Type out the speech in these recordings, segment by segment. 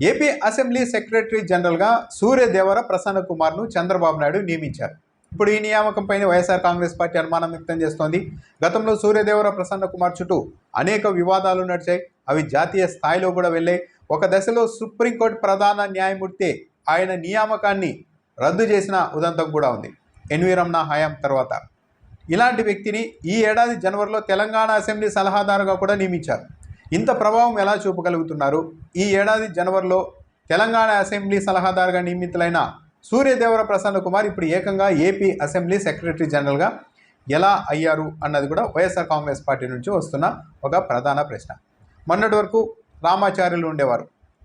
AP assembly secretary జనరల్గా సూర్యదేవర ప్రసన్న కుమార్ను చంద్రబాబు నాయుడు నియమించారు. ఇప్పుడు ఈ నియామకంపైన వైఎస్ఆర్ కాంగ్రెస్ పార్టీ అనుమానం వ్యక్తం చేస్తోంది. గతంలో సూర్యదేవర ప్రసన్న కుమార్ చుట్టూ అనేక వివాదాలు నడిచాయి. అవి జాతీయ స్థాయిలో కూడా వెళ్ళాయి. ఒక దశలో సుప్రీంకోర్టు ప్రధాన న్యాయమూర్తి ఆయన నియామకాన్ని రద్దు చేసిన ఉదంతం కూడా ఉంది. ఎన్వి రమణ హయాం తర్వాత. ఇలాంటి వ్యక్తిని ఈ ఏడాది జనవరిలో తెలంగాణ అసెంబ్లీ సలహాదారుగా కూడా నియమించారు. ఇంత ప్రభావం ఎలా చూపగలుగుతున్నారు? ఈ ఏడాది జనవరిలో తెలంగాణ అసెంబ్లీ సలహాదారుగా నియమితులైన సూర్యదేవర ప్రసన్న కుమార్ ఇప్పుడు ఏకంగా ఏపీ అసెంబ్లీ సెక్రటరీ జనరల్గా ఎలా అయ్యారు అన్నది కూడా వైఎస్ఆర్ కాంగ్రెస్ పార్టీ నుంచి వస్తున్న ఒక ప్రధాన ప్రశ్న. మొన్నటి వరకు రామాచార్యులు ఉండేవారు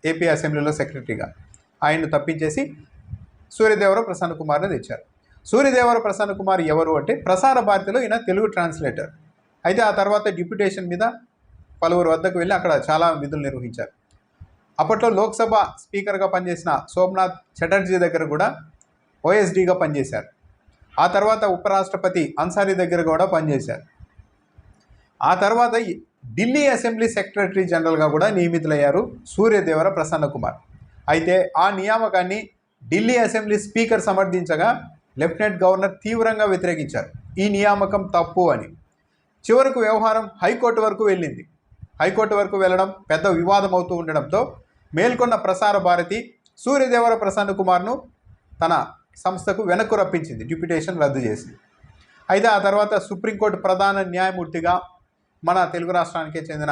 ఏపీ అసెంబ్లీలో సెక్రటరీగా. ఆయన్ను తప్పించేసి సూర్యదేవర ప్రసన్న కుమార్ని తెచ్చారు. సూర్యదేవర ప్రసన్న కుమార్ ఎవరు అంటే ప్రసార భారతిలో ఈయన తెలుగు ట్రాన్స్లేటర్. అయితే ఆ తర్వాత డిప్యుటేషన్ మీద పలువురు వద్దకు వెళ్ళి అక్కడ చాలా విధులు నిర్వహించారు. అప్పట్లో లోక్సభ స్పీకర్గా పనిచేసిన సోమనాథ్ చటర్జీ దగ్గర కూడా ఓఎస్డీగా పనిచేశారు. ఆ తర్వాత ఉపరాష్ట్రపతి అన్సారీ దగ్గర కూడా పనిచేశారు. ఆ తర్వాత ఢిల్లీ అసెంబ్లీ సెక్రటరీ జనరల్గా కూడా నియమితులయ్యారు సూర్యదేవర ప్రసన్న కుమార్. అయితే ఆ నియామకాన్ని ఢిల్లీ అసెంబ్లీ స్పీకర్ సమర్థించగా లెఫ్టినెంట్ గవర్నర్ తీవ్రంగా వ్యతిరేకించారు. ఈ నియామకం తప్పు అని. చివరకు వ్యవహారం హైకోర్టు వరకు వెళ్ళింది. హైకోర్టు వరకు వెళ్ళడం పెద్ద వివాదం అవుతూ ఉండడంతో మేల్కొన్న ప్రసార భారతి సూర్యదేవర ప్రసన్న కుమార్ను తన సంస్థకు వెనక్కు రప్పించింది డిప్యుటేషన్ రద్దు చేసింది. అయితే ఆ తర్వాత సుప్రీంకోర్టు ప్రధాన న్యాయమూర్తిగా మన తెలుగు రాష్ట్రానికే చెందిన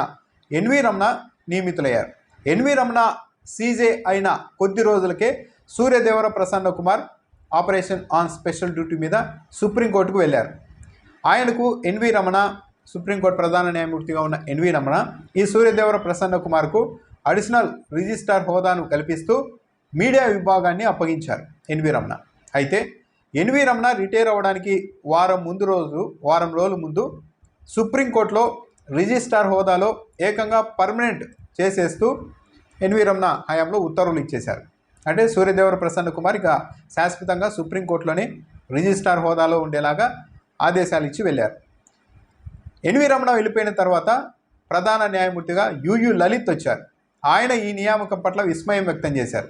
ఎన్వి రమణ నియమితులయ్యారు. ఎన్వి రమణ సీజే అయిన కొద్ది రోజులకే Suryadevara Prasanna Kumar operation on special duty మీద సుప్రీంకోర్టుకు వెళ్ళారు. ఆయనకు ఎన్వి రమణ సుప్రీంకోర్టు ప్రధాన న్యాయమూర్తిగా ఉన్న ఎన్వి రమణ ఈ సూర్యదేవర ప్రసన్న కుమార్కు అడిషనల్ రిజిస్ట్రార్ హోదాను కల్పిస్తూ మీడియా విభాగాన్ని అప్పగించారు ఎన్వి రమణ. అయితే ఎన్వి రమణ రిటైర్ అవ్వడానికి వారం ముందు రోజు వారం రోజుల ముందు సుప్రీంకోర్టులో రిజిస్ట్రార్ హోదాలో ఏకంగా పర్మనెంట్ చేసేస్తూ ఎన్వి రమణ హయాంలో ఉత్తర్వులు ఇచ్చేశారు. అంటే సూర్యదేవర ప్రసన్న కుమార్ ఇక శాశ్వతంగా సుప్రీంకోర్టులోనే రిజిస్ట్రార్ హోదాలో ఉండేలాగా ఆదేశాలు ఇచ్చి వెళ్ళారు. ఎన్వి రమణ వెళ్ళిపోయిన తర్వాత ప్రధాన న్యాయమూర్తిగా యుయు లలిత్ వచ్చారు. ఆయన ఈ నియామకం పట్ల విస్మయం వ్యక్తం చేశారు.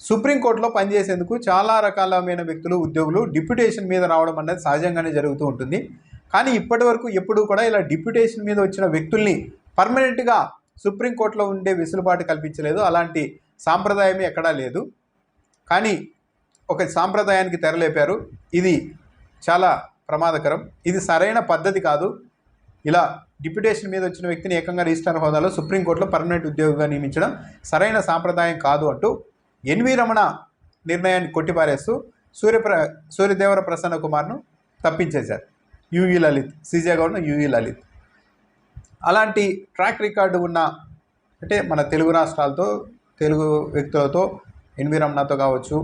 సుప్రీంకోర్టులో పనిచేసేందుకు చాలా రకాలమైన వ్యక్తులు ఉద్యోగులు డిప్యుటేషన్ మీద రావడం అనేది సహజంగానే జరుగుతూ ఉంటుంది. కానీ ఇప్పటి వరకు ఎప్పుడూ కూడా ఇలా డిప్యుటేషన్ మీద వచ్చిన వ్యక్తుల్ని పర్మనెంట్గా సుప్రీంకోర్టులో ఉండే వెసులుబాటు కల్పించలేదు. అలాంటి సాంప్రదాయమే ఎక్కడా లేదు. కానీ ఒక సాంప్రదాయానికి తెరలేపారు. ఇది చాలా ప్రమాదకరం. ఇది సరైన పద్ధతి కాదు. ఇలా డిప్యుటేషన్ మీద వచ్చిన వ్యక్తిని ఏకంగా రిజిస్టార్ హోదాలో సుప్రీంకోర్టులో పర్మనెంట్ ఉద్యోగిగా నియమించడం సరైన సాంప్రదాయం కాదు అంటూ ఎన్వి రమణ నిర్ణయాన్ని కొట్టిపారేస్తూ సూర్యప్ర సూర్యదేవర ప్రసన్న కుమార్ను తప్పించేశారు. యువి లలిత్ సీజేగా గౌడ్ను యువి లలిత్. అలాంటి ట్రాక్ రికార్డు ఉన్న అంటే మన తెలుగు రాష్ట్రాలతో తెలుగు వ్యక్తులతో ఎన్వి రమణతో కావచ్చు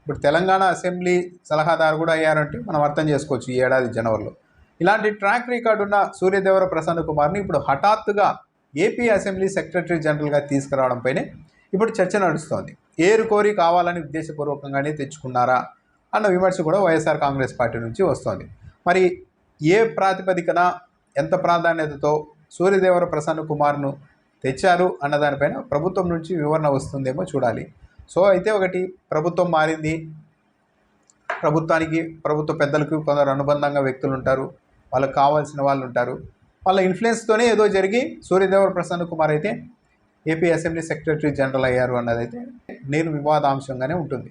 ఇప్పుడు తెలంగాణ అసెంబ్లీ సలహాదారు కూడా అయ్యారంటే మనం అర్థం చేసుకోవచ్చు ఈ ఏడాది జనవరిలో. ఇలాంటి ట్రాక్ రికార్డు ఉన్న సూర్యదేవర ప్రసన్న కుమార్ని ఇప్పుడు హఠాత్తుగా ఏపీ అసెంబ్లీ సెక్రటరీ జనరల్గా తీసుకురావడంపైనే ఇప్పుడు చర్చ నడుస్తోంది. ఏరు కోరి కావాలని ఉద్దేశపూర్వకంగానే తెచ్చుకున్నారా అన్న విమర్శ కూడా వైఎస్ఆర్ కాంగ్రెస్ పార్టీ నుంచి వస్తోంది. మరి ఏ ప్రాతిపదికన ఎంత ప్రాధాన్యతతో సూర్యదేవర ప్రసన్న కుమార్ను తెచ్చారు అన్న దానిపైన ప్రభుత్వం నుంచి వివరణ వస్తుందేమో చూడాలి. సో అయితే ఒకటి ప్రభుత్వం మారింది. ప్రభుత్వానికి ప్రభుత్వ పెద్దలకు కొందరు అనుబంధంగా వ్యక్తులు ఉంటారు. వాళ్ళకి కావాల్సిన వాళ్ళు ఉంటారు. వాళ్ళ ఇన్ఫ్లుయెన్స్తోనే ఏదో జరిగి సూర్యదేవర ప్రసన్న కుమార్ అయితే ఏపీ అసెంబ్లీ సెక్రటరీ జనరల్ అయ్యారు అన్నదైతే నేను వివాదాంశంగానే ఉంటుంది.